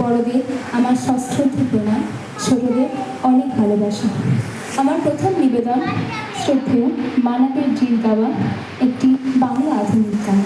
বড়দের আমার সশ্রদ্ধ, প্রণাম ছোটদের অনেক ভালোবাসা। আমার প্রথম নিবেদন শ্রদ্ধেয় মানাবের জিল গাওয়া একটি বাংলা আধুনিক গান।